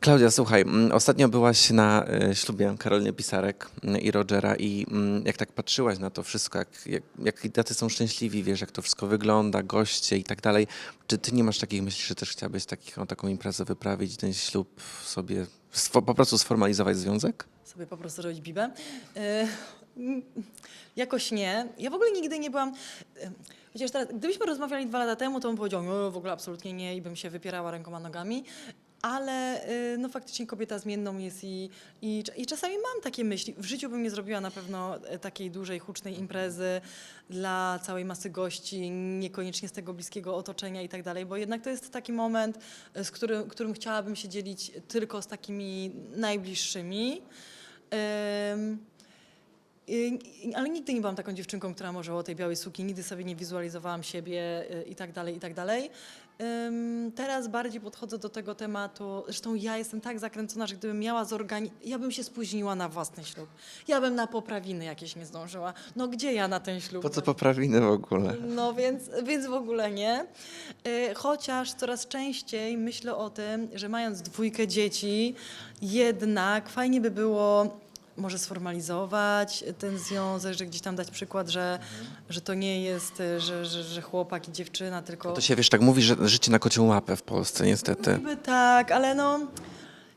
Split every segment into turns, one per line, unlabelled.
Klaudia, słuchaj, mm, ostatnio byłaś na e, ślubie Karoliny Pisarek mm, i Rogera i mm, jak tak patrzyłaś na to wszystko, jak, jak, jak tacy są szczęśliwi, wiesz, jak to wszystko wygląda, goście i tak dalej, czy ty nie masz takich myśli, że też chciałabyś taką, taką imprezę wyprawić, ten ślub sobie, po prostu sformalizować związek?
Sobie po prostu robić bibę. Mm, jakoś nie. Ja w ogóle nigdy nie byłam... e, Chociaż teraz, gdybyśmy rozmawiali dwa lata temu, to bym powiedział, no w ogóle absolutnie nie i bym się wypierała rękoma nogami. Ale e, no faktycznie kobieta zmienną jest i, i, i czasami mam takie myśli. W życiu bym nie zrobiła na pewno e, takiej dużej, hucznej imprezy dla całej masy gości, niekoniecznie z tego bliskiego otoczenia i tak dalej, bo jednak to jest taki moment, e, z którym, którym chciałabym się dzielić tylko z takimi najbliższymi. Ym, y, ale nigdy nie byłam taką dziewczynką, która może o tej białej suki, nigdy sobie nie wizualizowałam siebie y, i tak dalej, i tak dalej. Teraz bardziej podchodzę do tego tematu, zresztą ja jestem tak zakręcona, że gdybym miała zorganizować, ja bym się spóźniła na własny ślub. Ja bym na poprawiny jakieś nie zdążyła. No gdzie ja na ten ślub?
Po co poprawiny w ogóle?
No więc, więc w ogóle nie. Y, Chociaż coraz częściej myślę o tym, że mając dwójkę dzieci, jednak fajnie by było może sformalizować ten związek, że gdzieś tam dać przykład, że, że to nie jest, y, że, że, że chłopak i dziewczyna, tylko...
To się, wiesz, tak mówi, że życie na kocią łapę w Polsce, niestety.
Niby tak, ale no...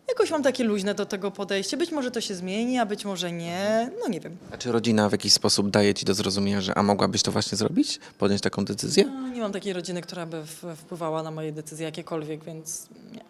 Jakoś mam takie luźne do tego podejście. Być może to się zmieni, a być może nie. No nie wiem.
A czy rodzina w jakiś sposób daje ci do zrozumienia, że a mogłabyś to właśnie zrobić? Podjąć taką decyzję?
No, nie mam takiej rodziny, która by w- wpływała na moje decyzje jakiekolwiek, więc nie.